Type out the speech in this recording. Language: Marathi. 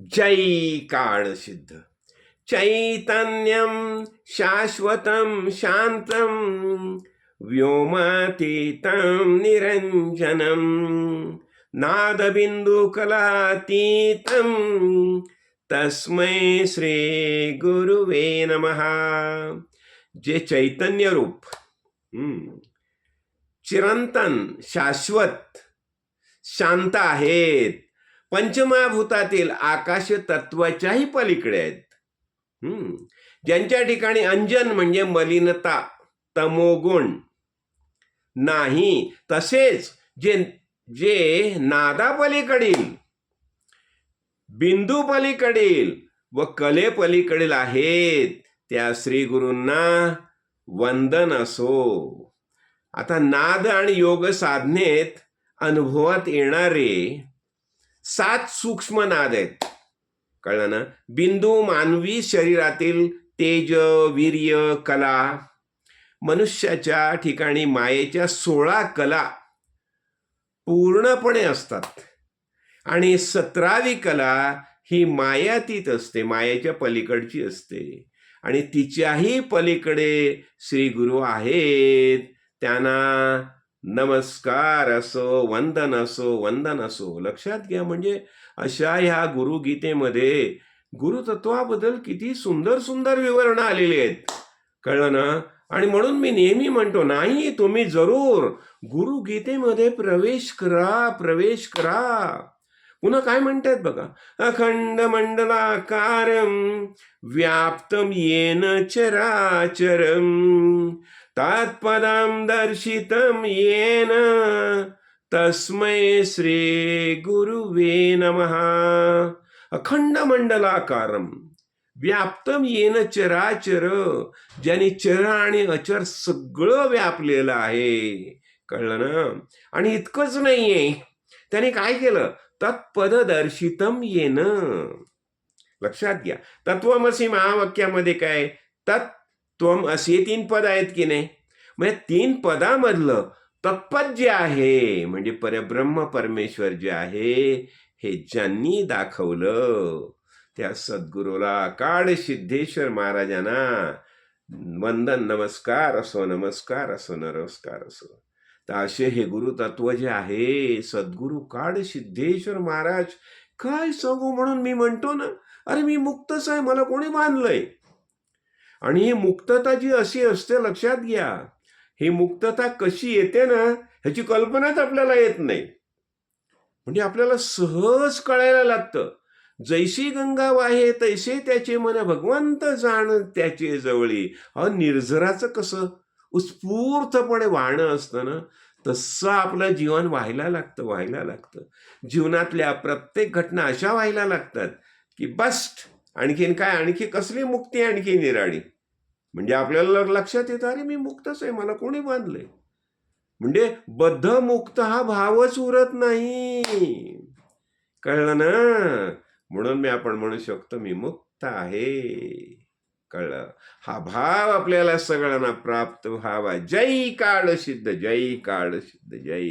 जै काळ सिद्ध शाश्वतं शान्तं व्योमातीतं निरञ्जनं नादबिन्दुकलातीतं तस्मै श्री गुरुवे नमः। जे चैतन्य रूप चिरंतन शाश्वत शांत आहेत पंचमहाभूतातील आकाश तत्वाच्याही पलीकडे आहेत हम्म. ज्यांच्या ठिकाणी अंजन म्हणजे मलिनता तमोगुण नाही तसेच जे जे नादापलीकडील बिंदू पलीकडील व कले पलीकडील आहेत त्या श्री गुरूंना वंदन असो आता नाद आणि योग साधनेत अनुभवात येणारे सात सूक्ष्म नाद आहेत. कळलं ना? बिंदू मानवी शरीरातील तेज वीर्य कला. मनुष्याच्या ठिकाणी मायेच्या सोळा कला पूर्णपणे असतात. आणि सतरावी कला ही मायातीत असते मायेच्या पलीकडची असते. आणि तिच्याही पलीकडे श्री गुरु आहेत. त्यांना नमस्कार असो वंदन असो वंदन असो. लक्षात घ्या म्हणजे अशा ह्या गुरुगीतेमध्ये गुरुतत्वाबद्दल किती सुंदर सुंदर विवरण आलेली आहेत. कळलं ना? आणि म्हणून मी नेहमी म्हणतो नाही तुम्ही जरूर गुरुगीतेमध्ये प्रवेश करा प्रवेश करा. पुन्हा काय म्हणतात बघा? अखंड मंडलाकारं व्याप्तम येन चराचरम. तत्पदं दर्शितं येन। तस्मै श्री गुरुवे नमः। अखंड मंडलाकारम व्याप्तम येन चराचर ज्याने चर आणि अचर सगळं व्यापलेलं आहे। कळलं ना? आणि इतकंच नाहीये. त्याने काय केलं? तत्पद दर्शितम येन। लक्षात घ्या. तत्वमसी महावाक्यामध्ये काय? तत्वम असे तीन पद आहेत की नाही? म्हणजे तीन पदामधलं तत्पद जे आहे. म्हणजे परब्रह्म परमेश्वर जे आहे हे ज्यांनी दाखवलं त्या सद्गुरूला काळ सिद्धेश्वर महाराजांना वंदन नमस्कार असो नमस्कार असो नमस्कार असो. तर असे हे गुरुतत्व जे आहे सद्गुरू काळ सिद्धेश्वर महाराज काय सांगू म्हणून मी म्हणतो ना अरे मी मुक्तच आहे मला कोणी बांधलंय आणि ही मुक्तता जी अशी असते लक्षात घ्या. ही मुक्तता कशी येते ना ह्याची कल्पनाच आपल्याला येत नाही. म्हणजे आपल्याला सहज कळायला लागतं. जैशी गंगा वाहे तैसे त्याचे मन भगवंत जाण त्याचे जवळी. अ निर्झराचं कसं? उत्स्फूर्तपणे वाहणं असतं ना तसं आपलं जीवन व्हायला लागतं व्हायला लागतं. जीवनातल्या प्रत्येक घटना अशा व्हायला लागतात की बस्ट! आणखीन काय? आणखी कसली मुक्ती आणखी निराळी? म्हणजे आपल्याला लक्षात येतं अरे मी मुक्तच आहे मला कोणी बांधलंय? म्हणजे बद्ध मुक्त हा भावच उरत नाही. कळलं ना? म्हणून मी आपण म्हणू शकतो मी मुक्त आहे. कळलं? हा भाव आपल्याला सगळ्यांना प्राप्त व्हावा. जय काळ सिद्ध जय काळ सिद्ध जय